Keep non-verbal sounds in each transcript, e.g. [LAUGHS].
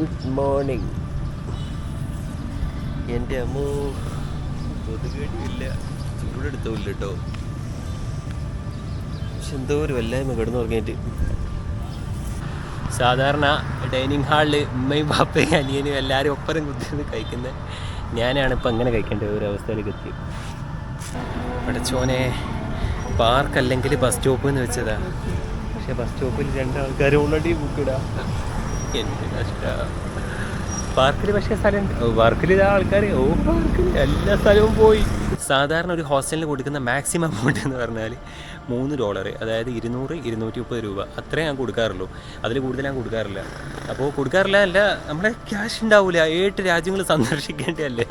Good morning എന്റെ അമ്മോ. ചൂട് ചൂടെടുത്തില്ല കേട്ടോ പക്ഷെ എന്തോ ഒരു വല്ലായ്മ കിടന്നു തുടങ്ങിയിട്ട് സാധാരണ ഡൈനിങ് ഹാളിൽ ഉമ്മയും പാപ്പയും അനിയനും എല്ലാവരും ഒപ്പരം കുത്തിരുന്ന് കഴിക്കുന്നത് ഞാനാണ് ഇപ്പം അങ്ങനെ കഴിക്കേണ്ട ഒരു അവസ്ഥയിലേക്ക് എത്തി പഠിച്ചോനെ പാർക്ക് അല്ലെങ്കിൽ ബസ് സ്റ്റോപ്പ് എന്ന് വെച്ചതാ. പക്ഷേ ബസ് സ്റ്റോപ്പിൽ രണ്ടാൾക്കാർ ഓൾറെഡി ബുക്കിടാ പാർക്കിൽ പക്ഷേ സ്ഥലം പാർക്കിൽ ഇതാ ആൾക്കാർ ഓ പാർക്കിൽ എല്ലാ സ്ഥലവും പോയി. സാധാരണ ഒരു ഹോസ്റ്റലിൽ കൊടുക്കുന്ന മാക്സിമം എമൗണ്ട് എന്ന് പറഞ്ഞാൽ മൂന്ന് ഡോളർ അതായത് ഇരുന്നൂറ് ഇരുന്നൂറ്റി മുപ്പത് രൂപ. അത്രേ ഞാൻ കൊടുക്കാറുള്ളൂ. അതിൽ കൂടുതൽ ഞാൻ കൊടുക്കാറില്ല. അപ്പോൾ കൊടുക്കാറില്ല അല്ല നമ്മുടെ ക്യാഷ് ഉണ്ടാവില്ല ഏട്ട് രാജ്യങ്ങൾ സന്ദർശിക്കേണ്ടതല്ലേ?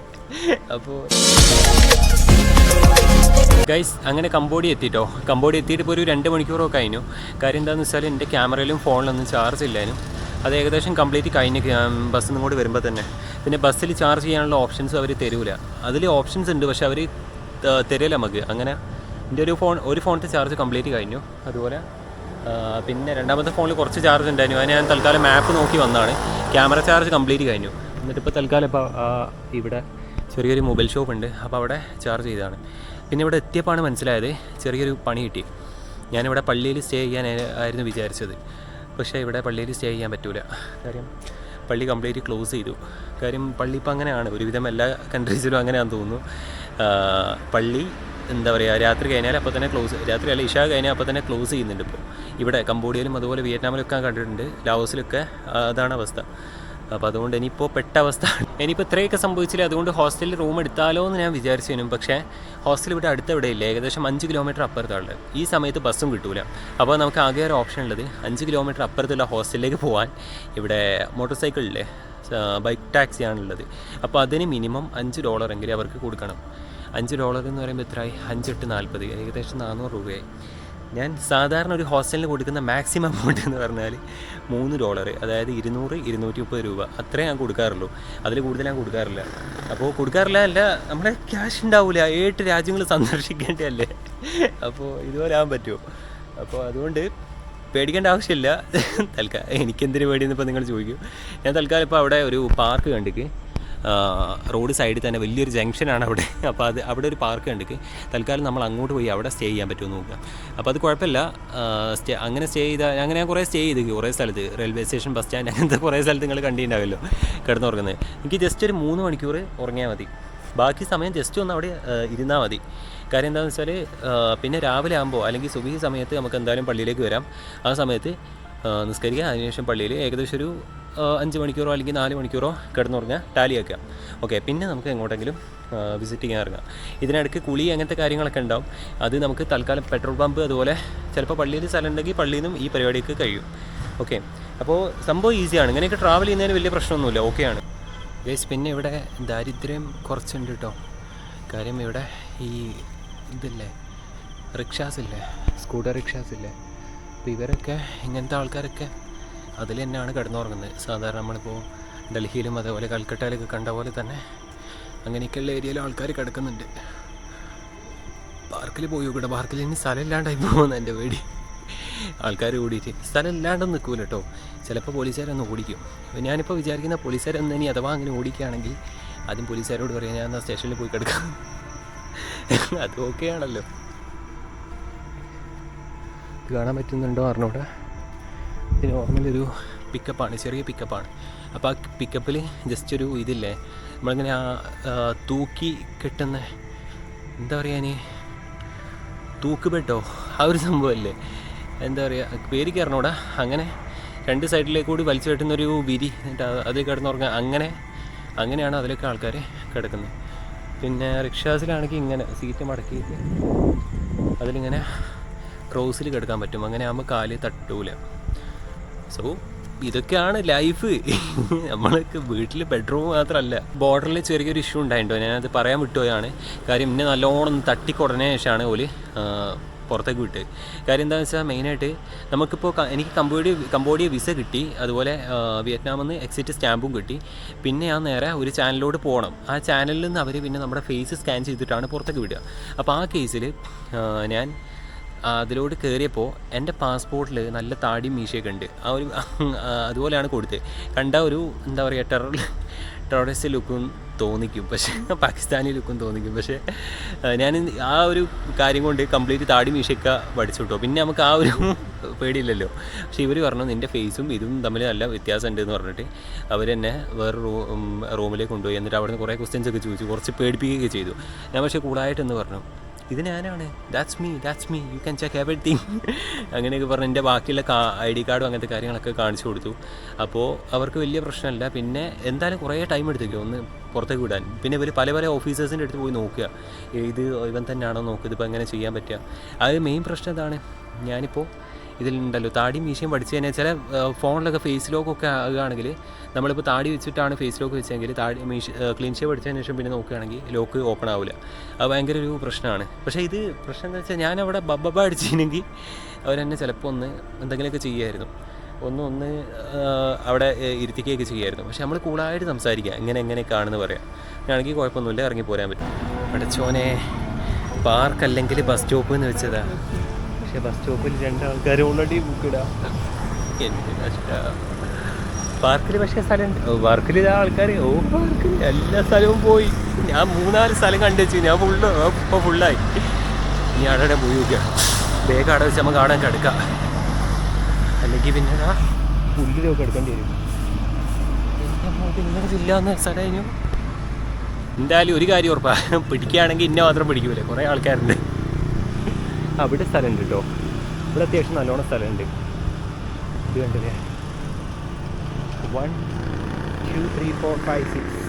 അപ്പോൾ ഗൈസ് അങ്ങനെ കമ്പോഡിയ എത്തിയിട്ടോ കമ്പോഡിയ എത്തിയിട്ട് ഇപ്പോൾ ഒരു രണ്ട് മണിക്കൂറൊക്കെ കഴിഞ്ഞു. കാര്യം എന്താണെന്ന് വെച്ചാൽ എന്റെ ക്യാമറയിലും ഫോണിലൊന്നും ചാർജ് ഇല്ലാനും. അത് ഏകദേശം കംപ്ലീറ്റ് കഴിഞ്ഞ് ബസ്സിൽ നിന്ന് കൂടി വരുമ്പോൾ തന്നെ. പിന്നെ ബസ്സിൽ ചാർജ് ചെയ്യാനുള്ള ഓപ്ഷൻസ് അവർ തരൂല. അതിൽ ഓപ്ഷൻസ് ഉണ്ട് പക്ഷെ അവർ തരില്ല നമുക്ക്. അങ്ങനെ എന്റെ ഒരു ഫോൺ ഒരു ഫോണിന്റെ ചാർജ് കംപ്ലീറ്റ് കഴിഞ്ഞു. അതുപോലെ പിന്നെ രണ്ടാമത്തെ ഫോണിൽ കുറച്ച് ചാർജ് ഉണ്ടായിരുന്നു. അത് ഞാൻ തൽക്കാലം മാപ്പ് നോക്കി വന്നതാണ്. ക്യാമറ ചാർജ് കംപ്ലീറ്റ് കഴിഞ്ഞു. എന്നിട്ട് ഇപ്പോൾ തൽക്കാലം ഇപ്പോൾ ഇവിടെ ചെറിയൊരു മൊബൈൽ ഷോപ്പ് ഉണ്ട്. അപ്പോൾ അവിടെ ചാർജ് ചെയ്തതാണ്. പിന്നെ ഇവിടെ എത്തിയപ്പോഴാണ് മനസ്സിലായത് ചെറിയൊരു പണി കിട്ടി. ഞാനിവിടെ പള്ളിയിൽ സ്റ്റേ ചെയ്യാൻ ആയിരുന്നു വിചാരിച്ചത്. പക്ഷേ ഇവിടെ പള്ളിയിൽ സ്റ്റേ ചെയ്യാൻ പറ്റൂല. കാര്യം പള്ളി കംപ്ലീറ്റ് ക്ലോസ് ചെയ്തു. കാര്യം പള്ളി ഇപ്പം അങ്ങനെയാണ്. ഒരുവിധം എല്ലാ കൺട്രീസിലും അങ്ങനെയാണെന്ന് തോന്നുന്നു. പള്ളി എന്താ പറയുക രാത്രി കഴിഞ്ഞാൽ അപ്പോൾ തന്നെ ക്ലോസ് രാത്രി അല്ല ഇഷ കഴിഞ്ഞാൽ അപ്പോൾ തന്നെ ക്ലോസ് ചെയ്യുന്നുണ്ട് ഇപ്പോൾ ഇവിടെ കംബോഡിയയിലും അതുപോലെ വിയറ്റ്നാമിലൊക്കെ കണ്ടിട്ടുണ്ട്. ലാവോസിലൊക്കെ അതാണ് അവസ്ഥ. അപ്പോൾ അതുകൊണ്ട് ഇനിയിപ്പോൾ പെട്ട അവസ്ഥ. ഇനിയിപ്പോൾ ഇത്രയൊക്കെ സംഭവിച്ചില്ല? അതുകൊണ്ട് ഹോസ്റ്റലിൽ റൂം എടുത്താലോ എന്ന് ഞാൻ വിചാരിച്ചു പക്ഷേ ഹോസ്റ്റൽ ഇവിടെ അടുത്ത് ഇവിടെ ഇല്ല ഏകദേശം അഞ്ച് കിലോമീറ്റർ അപ്പുറത്താണ് ഈ സമയത്ത് ബസ്സും കിട്ടൂല. അപ്പോൾ നമുക്ക് ആകെ ഒരു ഓപ്ഷൻ ഉള്ളത് അഞ്ച് കിലോമീറ്റർ അപ്പുറത്തുള്ള ഹോസ്റ്റലിലേക്ക് പോകാൻ ഇവിടെ മോട്ടോർ സൈക്കിളില്ലേ ബൈക്ക് ടാക്സിയാണുള്ളത് അപ്പോൾ അതിന് മിനിമം അഞ്ച് ഡോളറെങ്കിലും അവർക്ക് കൊടുക്കണം. അഞ്ച് ഡോളർ എന്ന് പറയുമ്പോൾ എത്രയായി അഞ്ചെട്ട് നാൽപ്പത് ഏകദേശം നാനൂറ് രൂപയായി. ഞാൻ സാധാരണ ഒരു ഹോസ്റ്റലിന് കൊടുക്കുന്ന മാക്സിമം എമൗണ്ട് എന്ന് പറഞ്ഞാൽ മൂന്ന് ഡോളർ അതായത് ഇരുന്നൂറ് ഇരുന്നൂറ്റി മുപ്പത് രൂപ. അത്രേ ഞാൻ കൊടുക്കാറുള്ളൂ. അതിൽ കൂടുതൽ ഞാൻ കൊടുക്കാറില്ല. അപ്പോൾ കൊടുക്കാറില്ല അല്ല നമ്മുടെ ക്യാഷ് ഉണ്ടാവില്ല ഏട്ട് രാജ്യങ്ങൾ സന്ദർശിക്കേണ്ടതല്ലേ? അപ്പോൾ ഇതുപോലെ ആകാൻ പറ്റുമോ? അപ്പോൾ അതുകൊണ്ട് പേടിക്കേണ്ട ആവശ്യമില്ല. തൽക്കാലം എനിക്കെന്തിനു പേടിയെന്ന് ഇപ്പോൾ നിങ്ങൾ ചോദിക്കും. ഞാൻ തൽക്കാലം ഇപ്പോൾ അവിടെ ഒരു പാർക്ക് കണ്ടിക്ക്. റോഡ് സൈഡിൽ തന്നെ വലിയൊരു ജംഗ്ഷനാണ് അവിടെ. അപ്പോൾ അത് അവിടെ ഒരു പാർക്ക് ഉണ്ട് തൽക്കാലം നമ്മൾ അങ്ങോട്ട് പോയി അവിടെ സ്റ്റേ ചെയ്യാൻ പറ്റുമോ നോക്കുക. അപ്പോൾ അത് കുഴപ്പമില്ല. സ്റ്റേ അങ്ങനെ സ്റ്റേ ചെയ്ത അങ്ങനെ ഞാൻ കുറേ സ്റ്റേ ചെയ്ത് കുറേ സ്ഥലത്ത്. റെയിൽവേ സ്റ്റേഷൻ ബസ് സ്റ്റാൻഡ് അങ്ങനത്തെ കുറേ സ്ഥലത്ത് നിങ്ങൾ കണ്ടിട്ടുണ്ടാവുമല്ലോ കിടന്നുറങ്ങുന്നത്. എനിക്ക് ജസ്റ്റ് ഒരു മൂന്ന് മണിക്കൂർ ഉറങ്ങിയാൽ മതി. ബാക്കി സമയം ജസ്റ്റ് ഒന്ന് അവിടെ ഇരുന്നാൽ മതി. കാര്യം എന്താണെന്ന് വെച്ചാൽ പിന്നെ രാവിലെ ആകുമ്പോൾ അല്ലെങ്കിൽ സുബി സമയത്ത് നമുക്ക് എന്തായാലും പള്ളിയിലേക്ക് വരാം. ആ സമയത്ത് നിസ്കരിക്കുക അതിനുശേഷം പള്ളിയിൽ ഏകദേശം ഒരു അഞ്ച് മണിക്കൂറോ അല്ലെങ്കിൽ നാല് മണിക്കൂറോ കിടന്നുറങ്ങുക ടാലി ആക്കുക. ഓക്കെ പിന്നെ നമുക്ക് എങ്ങോട്ടെങ്കിലും വിസിറ്റ് ചെയ്യാൻ ഇറങ്ങാം. ഇതിനിടയ്ക്ക് കുളി അങ്ങനത്തെ കാര്യങ്ങളൊക്കെ ഉണ്ടാവും. അത് നമുക്ക് തൽക്കാലം പെട്രോൾ പമ്പ് അതുപോലെ ചിലപ്പോൾ പള്ളിയിൽ സ്ഥലം ഉണ്ടെങ്കിൽ പള്ളിയിൽ നിന്നും ഈ പരിപാടിക്ക് കഴിയും. ഓക്കെ അപ്പോൾ സംഭവം ഈസിയാണ് ഇങ്ങനെയൊക്കെ ട്രാവൽ ചെയ്യുന്നതിന് വലിയ പ്രശ്നമൊന്നുമില്ല. ഓക്കെയാണ് ഗൈസ് പിന്നെ ഇവിടെ ദാരിദ്ര്യം കുറച്ചുണ്ട് കേട്ടോ കാര്യം ഇവിടെ ഈ ഇതില്ലേ റിക്ഷാസ് ഇല്ലേ സ്കൂട്ടർ റിക്ഷാസ് ഇല്ലേ അപ്പോൾ ഇവരൊക്കെ ഇങ്ങനത്തെ ആൾക്കാരൊക്കെ അതിൽ തന്നെയാണ് കിടന്നുറങ്ങുന്നത്. സാധാരണ നമ്മളിപ്പോൾ ഡൽഹിയിലും അതേപോലെ കൽക്കട്ടയിലൊക്കെ കണ്ട പോലെ തന്നെ അങ്ങനെയൊക്കെയുള്ള ഏരിയയിൽ ആൾക്കാർ കിടക്കുന്നുണ്ട്. പാർക്കിൽ പോയി നോക്കട്ടെ പാർക്കിൽ ഇനി സ്ഥലം ഇല്ലാണ്ടായി പോകുമെന്ന് എന്റെ പേടി. ആൾക്കാർ ഓടിയിട്ട് സ്ഥലം ഇല്ലാണ്ടൊന്നും നിൽക്കൂല കേട്ടോ ചിലപ്പോൾ പോലീസുകാരൊന്ന് ഓടിക്കും. ഞാനിപ്പോൾ വിചാരിക്കുന്ന പോലീസുകാരൊന്ന് ഇനി അഥവാ അങ്ങനെ ഓടിക്കുകയാണെങ്കിൽ ആദ്യം പോലീസുകാരോട് പറയാം ഞാൻ എന്നാൽ സ്റ്റേഷനിൽ പോയി കിടക്കാം. അത് ഓക്കെ ആണല്ലോ കാണാൻ പറ്റുന്നുണ്ടോ അറിഞ്ഞൂടെ നോർമലൊരു പിക്കപ്പാണ് ചെറിയ പിക്കപ്പാണ് അപ്പോൾ ആ പിക്കപ്പിൽ ജസ്റ്റ് ഒരു ഇതില്ലേ നമ്മളിങ്ങനെ ആ തൂക്കി കെട്ടുന്ന എന്താ പറയുക ഇനി തൂക്കുപെട്ടോ ആ ഒരു സംഭവമല്ലേ എന്താ പറയുക പേരിക്ക് അറിഞ്ഞൂടാ അങ്ങനെ രണ്ട് സൈഡിലേക്ക് കൂടി വലിച്ചു കെട്ടുന്ന ഒരു വിരി എന്നിട്ട് അത് അതിൽ കിടന്നുറങ്ങുക അങ്ങനെ അങ്ങനെയാണ് അതിലൊക്കെ ആൾക്കാർ കിടക്കുന്നത്. പിന്നെ റിക്ഷാസിലാണെങ്കിൽ ഇങ്ങനെ സീറ്റ് മടക്കിയിട്ട് അതിലിങ്ങനെ ക്രോസിൽ കിടക്കാൻ പറ്റും. അങ്ങനെ ആകുമ്പോൾ കാൽ തട്ടൂല. സോ ഇതൊക്കെയാണ് ലൈഫ് നമ്മൾക്ക് വീട്ടിൽ ബെഡ്റൂം മാത്രമല്ല ബോർഡറിൽ ചെറിയൊരു ഇഷ്യൂ ഉണ്ടായിട്ടോ. ഞാനത് പറയാൻ വിട്ടുപോയാണ്. കാര്യം ഇന്നെ നല്ലോണം തട്ടിക്കുടനെ ശേഷമാണ് ഓൽ പുറത്തേക്ക് വിട്ട്. കാര്യം എന്താണെന്ന് വെച്ചാൽ മെയിനായിട്ട് നമുക്കിപ്പോൾ എനിക്ക് കമ്പോഡിയ കമ്പോഡിയ വിസ കിട്ടി. അതുപോലെ വിയറ്റ്നാമിൽ നിന്ന് എക്സിറ്റ് സ്റ്റാമ്പും കിട്ടി. പിന്നെ ഞാൻ നേരെ ഒരു ചാനലിലോട്ട് പോകണം ആ ചാനലിൽ നിന്ന് അവർ പിന്നെ നമ്മുടെ ഫേസ് സ്കാൻ ചെയ്തിട്ടാണ് പുറത്തേക്ക് വിടുക. അപ്പോൾ ആ കേസിൽ ഞാൻ അതിലോട്ട് കയറിയപ്പോൾ എന്റെ പാസ്പോർട്ടിൽ നല്ല താടിയും മീശയൊക്കെ ഉണ്ട്. ആ ഒരു അതുപോലെയാണ് കൊടുത്തത്. കണ്ട ഒരു എന്താ പറയുക ടെറർ ടെററിസ്റ്റ് ലുക്കും തോന്നിക്കും. പക്ഷേ പാകിസ്ഥാനി ലുക്കും തോന്നിക്കും. പക്ഷേ ഞാൻ ആ ഒരു കാര്യം കൊണ്ട് കംപ്ലീറ്റ് താടി മീശയൊക്കെ പഠിച്ചു കിട്ടും പിന്നെ നമുക്ക് ആ ഒരു പേടിയില്ലല്ലോ. പക്ഷേ ഇവർ പറഞ്ഞു നിന്റെ ഫേസും ഇതും തമ്മിൽ നല്ല വ്യത്യാസമുണ്ട് എന്ന് പറഞ്ഞിട്ട് അവർ എന്നെ വേറെ റൂ റൂമിലേക്ക് കൊണ്ടുപോയി. എന്നിട്ട് അവിടെ നിന്ന് കുറേ ക്വസ്റ്റ്യൻസ് ഒക്കെ ചോദിച്ചു. കുറച്ച് പേടിപ്പിക്കുകയൊക്കെ ചെയ്തു. ഞാൻ പക്ഷേ കൂടായിട്ടെന്ന് പറഞ്ഞു. ഇത് ഞാനാണ്. That's me that's me you can check everything അങ്ങനെയൊക്കെ പറഞ്ഞ് എന്റെ ബാക്കിയുള്ള ഐ ഡി കാർഡും അങ്ങനത്തെ കാര്യങ്ങളൊക്കെ കാണിച്ചു കൊടുത്തു. അപ്പോൾ അവർക്ക് വലിയ പ്രശ്നമല്ല. പിന്നെ എന്തായാലും കുറേ ടൈം എടുത്തേക്കും ഒന്ന് പുറത്തേക്ക് വിടാൻ. പിന്നെ ഇവർ പല പല ഓഫീസേഴ്സിന്റെ അടുത്ത് പോയി നോക്കുക. ഇത് ഇവൻ തന്നെയാണോ നോക്കുക ഇതിപ്പോൾ എങ്ങനെ ചെയ്യാൻ പറ്റുക? അത് മെയിൻ പ്രശ്നം ഇതാണ് ഞാനിപ്പോൾ ഇതിലുണ്ടല്ലോ. താടി മീശയും പഠിച്ചു കഴിഞ്ഞാൽ ചില ഫോണിലൊക്കെ ഫേസ് ലോക്ക് ലോക്കൊക്കെ ആകുകയാണെങ്കിൽ നമ്മളിപ്പോൾ താടി വെച്ചിട്ടാണ് ഫേസ് ലോക്ക് വെച്ചെങ്കിൽ താടി മീശ ക്ലീൻ ഷേവ് പഠിച്ചതിന് ശേഷം പിന്നെ നോക്കുകയാണെങ്കിൽ ലോക്ക് ഓപ്പൺ ആവില്ല. അത് ഭയങ്കര ഒരു പ്രശ്നമാണ്. പക്ഷേ ഇത് പ്രശ്നം എന്താ വെച്ചാൽ ഞാനവിടെ ബബ്ബ അടിച്ചിരുന്നെങ്കിൽ അവരെന്നെ ചിലപ്പോൾ ഒന്ന് എന്തെങ്കിലുമൊക്കെ ചെയ്യുമായിരുന്നു. ഒന്ന് ഒന്ന് അവിടെ ഇരുത്തിക്കുകയൊക്കെ ചെയ്യുമായിരുന്നു. പക്ഷേ നമ്മൾ കൂളായിട്ട് സംസാരിക്കുക. എങ്ങനെ എങ്ങനെയൊക്കെയാണെന്ന് പറയാം. ഞാണെങ്കിൽ കുഴപ്പമൊന്നുമില്ല. ഇറങ്ങി പോരാൻ പറ്റും അടച്ചോനെ പാർക്ക് അല്ലെങ്കിൽ ബസ് സ്റ്റോപ്പ് എന്ന് വെച്ചതാ. പക്ഷെ ബസ് സ്റ്റോപ്പിൽ രണ്ടാൾക്കാർ ഓൾറെഡി ബുക്ക് എന്ത് കഷ്ട. പാർക്കിൽ പക്ഷേ സ്ഥലം പാർക്കിൽ ആൾക്കാർ ഓ പാർക്കിൽ എല്ലാ സ്ഥലവും പോയി. ഞാൻ മൂന്നാൽ സ്ഥലം കണ്ടു വെച്ചു. ഞാൻ ഫുള്ള് ഇപ്പോൾ ഫുള്ളായി ഇനി അവിടെ പോയി നോക്കുക വേഗം അവിടെ വെച്ച് നമുക്ക് കാണാൻ കിടക്കാം. അല്ലെങ്കിൽ പിന്നെ ആ പുല്ലിലൊക്കെ എടുക്കേണ്ടി വരും. സ്ഥലം എന്തായാലും ഒരു കാര്യം ഉറപ്പാ. [LAUGHS] പിടിക്കുകയാണെങ്കിൽ ഇന്ന മാത്രം പിടിക്കൂലേ. കുറേ ആൾക്കാരുണ്ട്. അവിടെ സ്ഥലമുണ്ട് കേട്ടോ ഇവിടെ അത്യാവശ്യം നല്ലോണം സ്ഥലമുണ്ട്. ഇത് കണ്ടില്ലേ? One two three four five six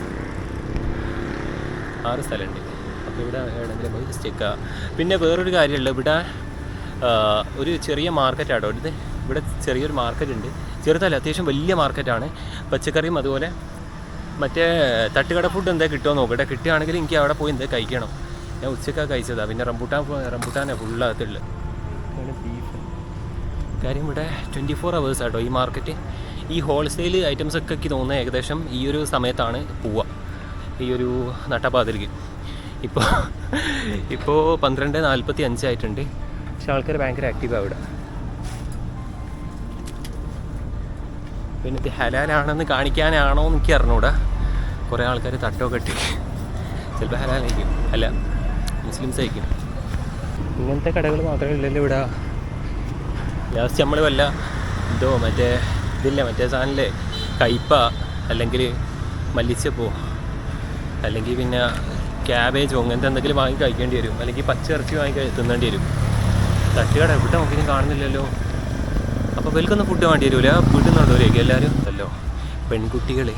ആറ് സ്ഥലമുണ്ട്. അപ്പോൾ ഇവിടെ വേണമെങ്കിൽ പോയി സ്റ്റെക്കുക പിന്നെ വേറൊരു കാര്യമുള്ള ഇവിടെ ഒരു ചെറിയ മാർക്കറ്റാട്ടോ ഇത് ഇവിടെ ചെറിയൊരു മാർക്കറ്റ് ഉണ്ട്. ചെറുതല്ല അത്യാവശ്യം വലിയ മാർക്കറ്റാണ് പച്ചക്കറിയും അതുപോലെ മറ്റേ തട്ടുകട ഫുഡ് എന്താ കിട്ടുമോ നോക്കട്ടെ കിട്ടുകയാണെങ്കിൽ എനിക്ക് അവിടെ പോയി എന്താ കഴിക്കണം. ഞാൻ ഉച്ചക്കാ കഴിച്ചതാണ് പിന്നെ റംബൂട്ടാൻ റംബൂട്ടാനാണ് ഫുള്ളകത്തുള്ളത് ബീഫ് കാര്യം ഇവിടെ ട്വന്റി ഫോർ അവേഴ്സ് ആട്ടോ ഈ മാർക്കറ്റ് ഈ ഹോൾസെയിൽ ഐറ്റംസ് ഒക്കെ എനിക്ക് തോന്നുന്നത് ഏകദേശം ഈ ഒരു സമയത്താണ് പോവുക. ഈ ഒരു നട്ടപ്പാതിലേക്ക് ഇപ്പോൾ ഇപ്പോൾ പന്ത്രണ്ട് നാൽപ്പത്തി അഞ്ചായിട്ടുണ്ട് പക്ഷെ ആൾക്കാർ ഭയങ്കര ആക്റ്റീവാണ് ഇവിടെ. പിന്നെ ഇത് ഹലാലാണെന്ന് കാണിക്കാനാണോ എന്ന് എനിക്ക് അറിഞ്ഞൂടാ. കുറേ ആൾക്കാർ തട്ടോ കെട്ടി. ചിലപ്പോൾ ഹലാലായിരിക്കും. അല്ല മുസ്ലിംസ് ആയിരിക്കും. ഇങ്ങനത്തെ കടകൾ മാത്രമേ ഇല്ലല്ലോ ഇവിടെ? ലാസ്റ്റ് നമ്മൾ വല്ല ഇതോ മറ്റേ ഇതില്ല മറ്റേ സാധനമില്ലേ കയ്പ അല്ലെങ്കിൽ മല്ലിച്ചപ്പോ അല്ലെങ്കിൽ പിന്നെ ക്യാബേജോ അങ്ങനത്തെ എന്തെങ്കിലും വാങ്ങി കഴിക്കേണ്ടി വരും. അല്ലെങ്കിൽ പച്ചിറച്ചി വാങ്ങി കഴി- തിന്നേണ്ടി വരും. തട്ടുകട എവിടെ നോക്കിയും കാണുന്നില്ലല്ലോ. അപ്പോൾ വലിക്കൊന്നും ഫുഡ് വേണ്ടി വരില്ല വീട്ടിൽ നിന്നുണ്ടോ എല്ലാവരും അല്ലോ പെൺകുട്ടികളെ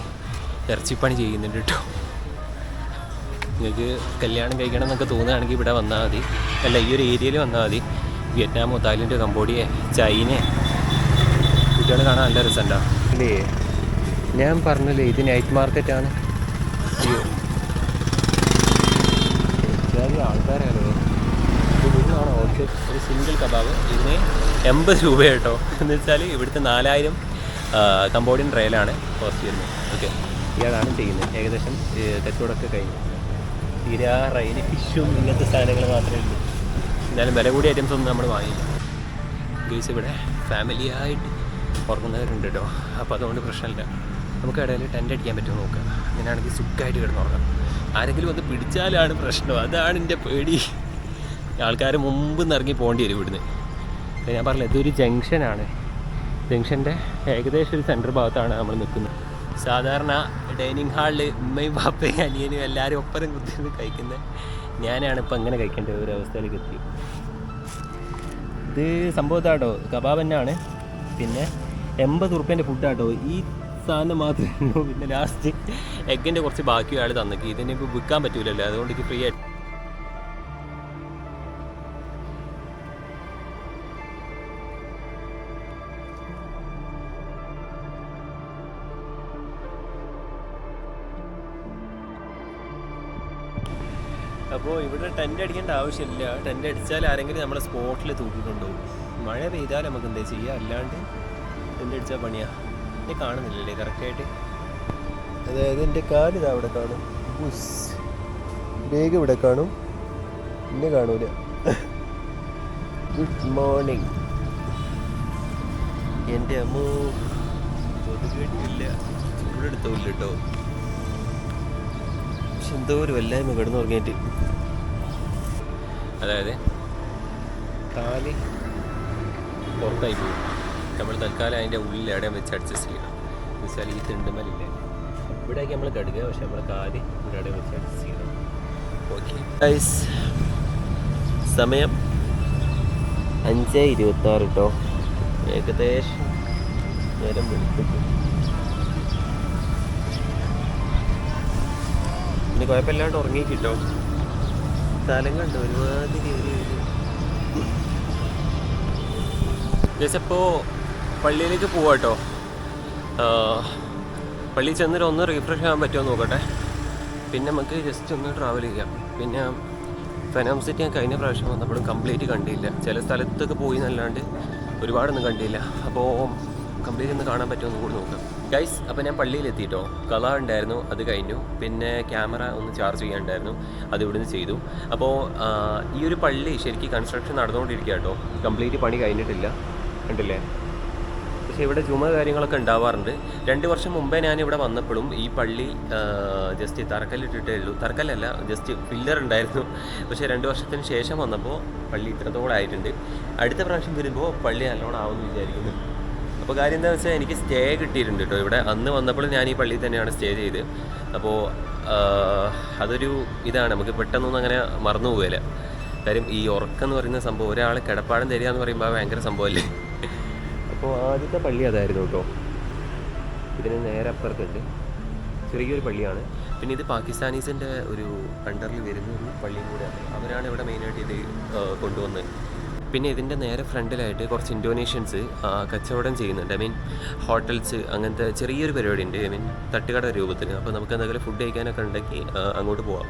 ഇറച്ചിപ്പണി ചെയ്യുന്നുണ്ട് കേട്ടോ. നിങ്ങൾക്ക് കല്യാണം കഴിക്കണം എന്നൊക്കെ തോന്നുകയാണെങ്കിൽ ഇവിടെ വന്നാൽ മതി. അല്ല ഈ ഒരു ഏരിയയിൽ വന്നാൽ മതി. വിയറ്റ്നാമോ തായ്ലൻഡോ കംബോഡിയ ചൈന. കുട്ടികൾ കാണാൻ നല്ല രസമുണ്ടാവും അല്ലേ ഞാൻ പറഞ്ഞല്ലേ ഇത് നൈറ്റ് മാർക്കറ്റാണ് അയ്യോ. ഒരു സിംഗിൾ കബാബ് ഇതിന് എൺപത് രൂപ കേട്ടോ എന്ന് വെച്ചാൽ ഇവിടുത്തെ നാലായിരം കമ്പോഡിയൻ ട്രയലാണ് കോസ്റ്റ് ചെയ്യുന്നത് ഓക്കെ ഇയാളാണ് ചെയ്യുന്നത്. ഏകദേശം കച്ചവടമൊക്കെ കഴിഞ്ഞു. തീരാറായി ഇനി ഫിഷും ഇങ്ങനത്തെ സാധനങ്ങൾ മാത്രമേ ഉള്ളൂ. എന്നാലും വില കൂടിയ ഐറ്റംസ് ഒന്നും നമ്മൾ വാങ്ങിയില്ല. ഗേസ് ഇവിടെ ഫാമിലി ആയിട്ട് ഉറങ്ങുന്നവരുണ്ട് കേട്ടോ അപ്പോൾ അതുകൊണ്ട് പ്രശ്നമില്ല. നമുക്ക് ഇടയിൽ ടെന്റ് അടിക്കാൻ പറ്റുമോ നോക്കാം. അങ്ങനെയാണെങ്കിൽ സുഖമായിട്ട് കിടന്നുറങ്ങാം ആരെങ്കിലും വന്ന് പിടിച്ചാലാണ് പ്രശ്നം. അതാണ് എന്റെ പേടി. ആൾക്കാർ മുമ്പ് നിറങ്ങി പോകേണ്ടി വരും ഇവിടുന്ന്. ഞാൻ പറഞ്ഞില്ല ഇതൊരു ജംഗ്ഷനാണ് ജംഗ്ഷന്റെ ഏകദേശം ഒരു സെന്റർ ഭാഗത്താണ് നമ്മൾ നിൽക്കുന്നത്. സാധാരണ ഡൈനിങ് ഹാളിൽ ഉമ്മയും പാപ്പയും അനിയനും എല്ലാവരും ഒപ്പരം കുത്തിരുന്ന് കഴിക്കുന്നത് ഞാനാണ് ഇപ്പം അങ്ങനെ കഴിക്കേണ്ട ഒരു അവസ്ഥയിലേക്ക് എത്തി. ഇത് സംഭവത്താട്ടോ കബാബ് തന്നെയാണ്. പിന്നെ എൺപത് ഉറുപ്പ്യന്റെ ഫുഡാട്ടോ ഈ സാധനം മാത്രമേ ഉള്ളൂ. പിന്നെ ലാസ്റ്റ് എഗ്ഗിന്റെ കുറച്ച് ബാക്കി ആൾ ഇതിനെ ഇപ്പോൾ വിൽക്കാൻ പറ്റൂലല്ലോ. അതുകൊണ്ട് ഫ്രീ ആയിട്ട് അപ്പോൾ ഇവിടെ ടെന്റ് അടിക്കേണ്ട ആവശ്യമില്ല. ടെന്റ് അടിച്ചാൽ ആരെങ്കിലും നമ്മളെ സ്പോട്ടിൽ തൂക്കിക്കൊണ്ടുപോകും മഴ പെയ്താൽ നമുക്ക് എന്താ ചെയ്യുക അല്ലാണ്ട് ടെന്റ് അടിച്ചാൽ പണിയാ. എന്നെ കാണുന്നില്ലല്ലേ? കറക്റ്റായിട്ട് അതായത് എന്റെ കാൽ ഇതാ അവിടെ കാണും. ബുസ് ബേഗ് ഇവിടെ കാണും. എന്നെ കാണൂല. ഗുഡ് മോർണിംഗ് എന്റെ അമ്മ. കേട്ടില്ല ഇവിടെ എടുത്തോ ഇല്ല കേട്ടോ. പക്ഷെ എന്തോ ഒരു വല്ലായ്മ കിടന്നു തുടങ്ങിയിട്ട് അതായത്? കാൽ പുറത്തായി പോകും നമ്മൾ തൽക്കാലം അതിന്റെ ഉള്ളിൽ എവിടെയും വെച്ച് അഡ്ജസ്റ്റ് ചെയ്യണം. എന്ന് വെച്ചാൽ ഈ തിണ്ടുമലില്ലേ ഇവിടേക്ക് നമ്മൾ കടുക്കുക പക്ഷെ നമ്മൾ കാൽ ഇവിടെ എവിടെയും വെച്ച് അഡ്ജസ്റ്റ് ചെയ്യണം. ഓക്കെ സമയം അഞ്ച് ഇരുപത്താറ് കേട്ടോ ഏകദേശം നേരം വെളുത്തിട്ട് പിന്നെ കുഴപ്പമില്ലാണ്ട് ഉറങ്ങി സ്ഥലം കണ്ടു ഒരുമാതിരി ഒരു ജസ്റ്റ് ഇപ്പോൾ പള്ളിയിലേക്ക് പോവാട്ടോ പള്ളിയിൽ ചെന്നിട്ട് ഒന്ന് റീഫ്രഷ് ആകാൻ പറ്റുമോ നോക്കട്ടെ. പിന്നെ നമുക്ക് ജസ്റ്റ് ഒന്ന് ട്രാവൽ ചെയ്യാം. പിന്നെ ഫെനാം സിറ്റി ഞാൻ കഴിഞ്ഞ പ്രാവശ്യം വന്നപ്പോഴും കംപ്ലീറ്റ് കണ്ടില്ല. ചില സ്ഥലത്തൊക്കെ പോയി എന്നല്ലാണ്ട് ഒരുപാടൊന്നും കണ്ടില്ല. അപ്പോൾ കംപ്ലീറ്റ് ഒന്ന് കാണാൻ പറ്റുമോ എന്ന് കൂടി നോക്കാം. ഗൈസ് അപ്പോൾ ഞാൻ പള്ളിയിൽ എത്തിയിട്ടോ കള ഉണ്ടായിരുന്നു അത് കഴിഞ്ഞു. പിന്നെ ക്യാമറ ഒന്ന് ചാർജ് ചെയ്യാനുണ്ടായിരുന്നു അത് ഇവിടുന്ന് ചെയ്തു. അപ്പോൾ ഈ ഒരു പള്ളി ശരിക്കും കൺസ്ട്രക്ഷൻ നടന്നുകൊണ്ടിരിക്കുക കേട്ടോ കംപ്ലീറ്റ് പണി കഴിഞ്ഞിട്ടില്ല. കണ്ടില്ലേ? പക്ഷേ ഇവിടെ ചുമ കാര്യങ്ങളൊക്കെ ഉണ്ടാവാറുണ്ട്. രണ്ട് വർഷം മുമ്പേ ഞാൻ ഇവിടെ വന്നപ്പോഴും ഈ പള്ളി ജസ്റ്റ് തറക്കല്ലിട്ടിട്ടേ ഉള്ളൂ. തറക്കല്ലല്ല ജസ്റ്റ് പില്ലർ ഉണ്ടായിരുന്നു. പക്ഷേ രണ്ട് വർഷത്തിന് ശേഷം വന്നപ്പോൾ പള്ളി ഇത്രത്തോളം ആയിട്ടുണ്ട്. അടുത്ത പ്രാവശ്യം വരുമ്പോൾ പള്ളി നല്ലോണം ആവുമെന്ന് വിചാരിക്കുന്നു. അപ്പോൾ കാര്യം എന്താ വെച്ചാൽ എനിക്ക് സ്റ്റേ കിട്ടിയിട്ടുണ്ട് കേട്ടോ ഇവിടെ അന്ന് വന്നപ്പോൾ ഞാൻ ഈ പള്ളിയിൽ തന്നെയാണ് സ്റ്റേ ചെയ്ത്. അപ്പോൾ അതൊരു ഇതാണ്. നമുക്ക് പെട്ടെന്നൊന്നും അങ്ങനെ മറന്നു പോകില്ല കാര്യം ഈ ഉറക്കം എന്ന് പറയുന്ന സംഭവം ഒരാൾ കിടപ്പാടം തരിക എന്ന് പറയുമ്പോൾ ഭയങ്കര സംഭവമല്ലേ അപ്പോൾ ആദ്യത്തെ പള്ളി അതായിരുന്നു കേട്ടോ ഇതിന് നേരെ അപ്പുറത്തുണ്ട് ചെറിയൊരു പള്ളിയാണ്. പിന്നെ ഇത് പാകിസ്ഥാനീസിന്റെ ഒരു അണ്ടറിൽ വരുന്ന ഒരു പള്ളിയും കൂടെ അവരാണ് ഇവിടെ മെയിനായിട്ട് ഇത് കൊണ്ടുവന്നത് പിന്നെ ഇതിന്റെ നേരെ ഫ്രണ്ടിലായിട്ട് കുറച്ച് ഇൻഡോനേഷ്യൻസ് കച്ചവടം ചെയ്യുന്നുണ്ട്. ഐ മീൻ ഹോട്ടൽസ് അങ്ങനത്തെ ചെറിയൊരു പരിപാടി ഉണ്ട് ഐ മീൻ തട്ടുകട രൂപത്തിൽ അപ്പോൾ നമുക്ക് എന്തെങ്കിലും ഫുഡ് കഴിക്കാനൊക്കെ ഉണ്ടെങ്കിൽ അങ്ങോട്ട് പോവാം.